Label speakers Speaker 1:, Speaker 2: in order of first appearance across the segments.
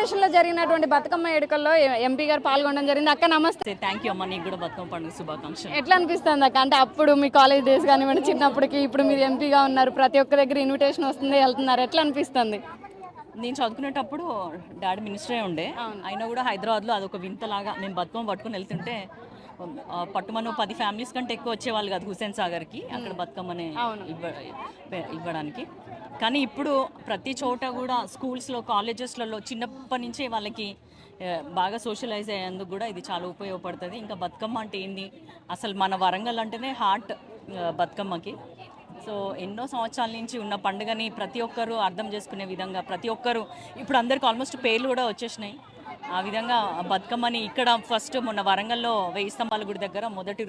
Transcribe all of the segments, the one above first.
Speaker 1: ఆంధ్రప్రదేశ్లో జరిగినటువంటి బతుకమ్మ వేడుకల్లో ఎ- ఎంపీ గారు పాల్గొనడం జరిగింది. అక్క నమస్తే.
Speaker 2: థ్యాంక్ యూ అమ్మ. నీకు కూడా బతుకమ్మ పండుగ శుభాకాంక్షలు.
Speaker 1: ఎట్లా అనిపిస్తుంది అక్క? అంటే అప్పుడు మీ కాలేజ్ డేస్ కానివ్వండి చిన్నప్పటికి ఇప్పుడు మీరు ఎంపీగా ఉన్నారు ప్రతి ఒక్క దగ్గర ఇన్విటేషన్ వస్తుంది వెళ్తున్నారు. ఎట్లా అనిపిస్తుంది?
Speaker 2: నేను చదువుకునేటప్పుడు డాడీ మినిస్టరే ఉండే. అయినా కూడా హైదరాబాద్లో అదొక వింతలాగా మేము బతుకమ్మ పట్టుకొని వెళ్తుంటే ఆ, పట్టుమను పది ఫ్యామిలీస్ కంటే ఎక్కువ వచ్చేవాళ్ళు కాదు హుసేన్ సాగర్కి అక్కడ బతుకమ్మని ఇవ్వ ఇవ్వడానికి. కానీ ఇప్పుడు ప్రతి చోట కూడా స్కూల్స్లో కాలేజెస్లలో చిన్నప్పటి నుంచే వాళ్ళకి బాగా సోషలైజ్ అయ్యేందుకు కూడా ఇది చాలా ఉపయోగపడుతుంది. ఇంకా బతుకమ్మ అంటే ఏంది? అసలు మన వరంగల్ అంటేనే హార్ట్ బతుకమ్మకి. సో ఎన్నో సంవత్సరాల నుంచి ఉన్న పండుగని ప్రతి ఒక్కరూ అర్థం చేసుకునే విధంగా ప్రతి ఒక్కరూ ఇప్పుడు అందరికి ఆల్మోస్ట్ పేర్లు కూడా వచ్చేసినాయి. ఆ విధంగా బతుకమ్మని ఇక్కడ ఫస్ట్ మొన్న వరంగల్లో వెయ్యి స్తంభాల గుడి దగ్గర మొదటి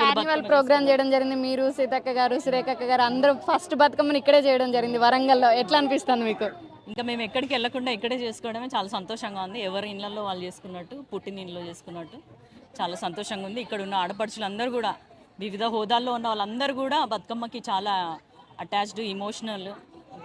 Speaker 2: బతుకమ్మ
Speaker 1: ప్రోగ్రామ్ చేయడం జరిగింది. మీరు సీతక్క గారు సురేఖక్క గారు అందరూ ఫస్ట్ బతుకమ్మని ఇక్కడే చేయడం జరిగింది. వరంగల్లో ఎట్లా అనిపిస్తుంది మీకు?
Speaker 2: ఇంకా మేము ఎక్కడికి వెళ్ళకుండా ఇక్కడే చేసుకోవడమే చాలా సంతోషంగా ఉంది. ఎవరి ఇళ్ళల్లో వాళ్ళు చేసుకున్నట్టు పుట్టిన ఇళ్ళలో చేసుకున్నట్టు చాలా సంతోషంగా ఉంది. ఇక్కడ ఉన్న ఆడపడుచులందరూ కూడా వివిధ హోదాల్లో ఉన్న వాళ్ళందరూ కూడా బతుకమ్మకి చాలా అటాచ్డ్ ఇమోషనల్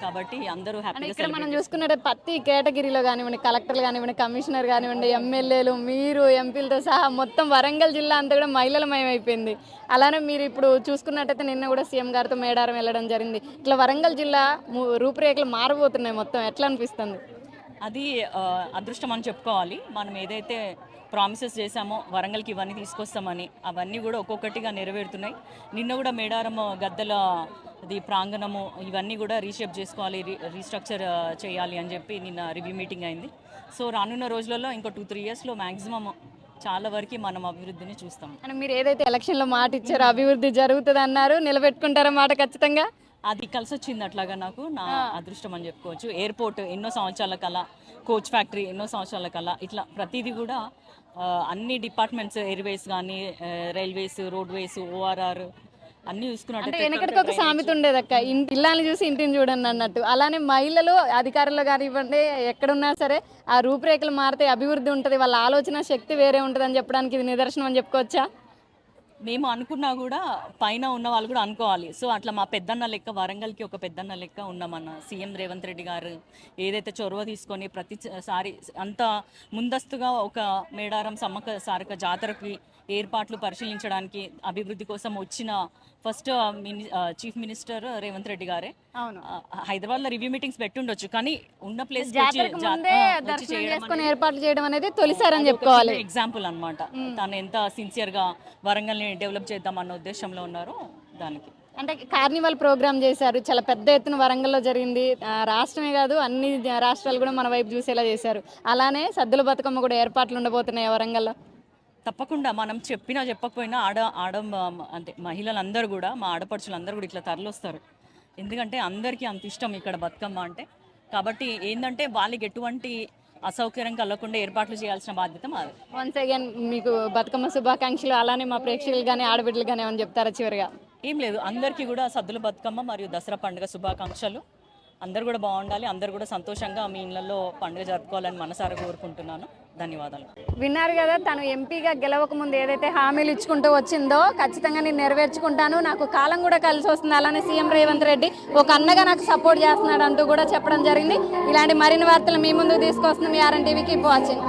Speaker 2: కాబట్టి అందరూ హ్యాపీగా
Speaker 1: ఇక్కడ మనం చూసుకున్నట్టు ప్రతి కేటగిరీలో కానివ్వండి కలెక్టర్లు కానివ్వండి కమిషనర్ కానివ్వండి ఎమ్మెల్యేలు మీరు ఎంపీలతో సహా మొత్తం వరంగల్ జిల్లా అంతా కూడా మహిళలమయం అయిపోయింది. అలానే మీరు ఇప్పుడు చూసుకున్నట్టయితే నిన్న కూడా సీఎం గారితో మేడారం వెళ్ళడం జరిగింది. ఇట్లా వరంగల్ జిల్లా రూపురేఖలు మారబోతున్నాయి మొత్తం. ఎట్లా అనిపిస్తుంది?
Speaker 2: అది అదృష్టం అని చెప్పుకోవాలి. మనం ఏదైతే ప్రామిసెస్ చేశామో వరంగల్కి ఇవన్నీ తీసుకొస్తామని అవన్నీ కూడా ఒక్కొక్కటిగా నెరవేరుతున్నాయి. నిన్న కూడా మేడారం గద్దెల అది ప్రాంగణము ఇవన్నీ కూడా రీషేప్ చేసుకోవాలి రీ రీస్ట్రక్చర్ చేయాలి అని చెప్పి నిన్న రివ్యూ మీటింగ్ అయింది. సో రానున్న రోజులలో ఇంకో టూ త్రీ ఇయర్స్లో మ్యాక్సిమం చాలా వరకు మనం అభివృద్ధిని చూస్తాం.
Speaker 1: మీరు ఏదైతే ఎలక్షన్లో మాట ఇచ్చారో అభివృద్ధి జరుగుతుంది అన్నారు నిలబెట్టుకుంటారా మాట ఖచ్చితంగా.
Speaker 2: అది కలిసి వచ్చింది అట్లాగా నాకు నా అదృష్టం అని చెప్పుకోవచ్చు. ఎయిర్పోర్ట్ ఎన్నో సంవత్సరాల కల కోచ్ ఫ్యాక్టరీ ఎన్నో సంవత్సరాల కల ఇట్లా ప్రతిదీ కూడా అన్ని డిపార్ట్మెంట్స్ ఎయిర్వేస్ కానీ రైల్వేస్ రోడ్వేస్ ఓఆర్ఆర్ అన్నీ చూసుకున్నట్టు
Speaker 1: వెనకటికి ఒక సామెత ఉండేది అక్క ఇంటి ఇల్లాన్ని చూసి ఇంటిని చూడండి అన్నట్టు. అలానే మహిళలు అధికారులు కానివ్వండి ఎక్కడున్నా సరే ఆ రూపురేఖలు మారితే అభివృద్ధి ఉంటుంది వాళ్ళ ఆలోచన శక్తి వేరే ఉంటుంది అని చెప్పడానికి ఇది నిదర్శనం అని చెప్పుకోవచ్చా?
Speaker 2: మేము అనుకున్నా కూడా పైన ఉన్న వాళ్ళు కూడా అనుకోవాలి. సో అట్లా మా పెద్దన్న లెక్క వరంగల్కి ఒక పెద్దన్న లెక్క ఉన్నామన్న సీఎం రేవంత్ రెడ్డి గారు ఏదైతే చొరవ తీసుకొని ప్రతిసారి అంత ముందస్తుగా ఒక మేడారం సమ్మక్క సారక జాతరకి ఏర్పాట్లు పరిశీలించడానికి అభివృద్ధి కోసం వచ్చిన first mini chief minister Revanth Reddy గారే.
Speaker 1: అవును.
Speaker 2: ఆ, హైదరాబాద్లో రివ్యూ మీటింగ్స్ పెట్టుండొచ్చు. కానీ ఉన్న ప్లేస్
Speaker 1: ఏర్పాట్లు చేయడం అనేది తొలిసారి అని చెప్పుకోవాలి.
Speaker 2: ఎగ్జాంపుల్ అన్నమాట. తను ఎంత సిన్సియర్గా వరంగల్ని డెవలప్ చేద్దాం అన్న ఉద్దేశంలో ఉన్నారో దానికి.
Speaker 1: అంటే కార్నివల్ ప్రోగ్రామ్ చేశారు చాలా పెద్ద ఎత్తున వరంగల్లో జరిగింది. రాష్ట్రమే కాదు అన్ని రాష్ట్రాలు కూడా మన వైపు చూసేలా చేశారు. అలానే సద్దుల బతుకమ్మ కూడా ఏర్పాట్లు ఉండబోతున్నాయి వరంగల్లో?
Speaker 2: తప్పకుండా మనం చెప్పినా చెప్పకపోయినా ఆడ ఆడ అంటే మహిళలందరూ కూడా మా ఆడపడుచులందరూ కూడా ఇట్లా తరలిస్తారు. ఎందుకంటే అందరికీ అంత ఇష్టం ఇక్కడ బతుకమ్మ అంటే. కాబట్టి ఏంటంటే వాళ్ళకి ఎటువంటి అసౌకర్యం కలగకుండా ఏర్పాట్లు చేయాల్సిన బాధ్యత మాది.
Speaker 1: వన్స్ అగైన్ మీకు బతుకమ్మ శుభాకాంక్షలు. అలానే మా ప్రేక్షకులు కానీ ఆడబిడ్డలు కానీ ఏమని చెప్తారా చివరిగా?
Speaker 2: ఏం లేదు. అందరికీ కూడా సద్దుల బతుకమ్మ మరియు దసరా పండుగ శుభాకాంక్షలు. అందరు కూడా బాగుండాలి అందరు కూడా సంతోషంగా మీ ఇళ్ళలో పండుగ జరుపుకోవాలని మనసారా కోరుకుంటున్నాను. ధన్యవాదాలు.
Speaker 1: విన్నారు కదా తను ఎంపీగా గెలవక ముందు ఏదైతే హామీలు ఇచ్చుకుంటూ వచ్చిందో ఖచ్చితంగా నేను నెరవేర్చుకుంటాను. నాకు కాలం కూడా కలిసి వస్తుంది. అలానే సీఎం రేవంత్ రెడ్డి ఒక అన్నగా నాకు సపోర్ట్ చేస్తున్నాడు అంటూ కూడా చెప్పడం జరిగింది. ఇలాంటి మరిన్ని వార్తలు మీ ముందుకు తీసుకొస్తుంది మీ ఆర్ఎన్ టీవీకి. వాచింగ్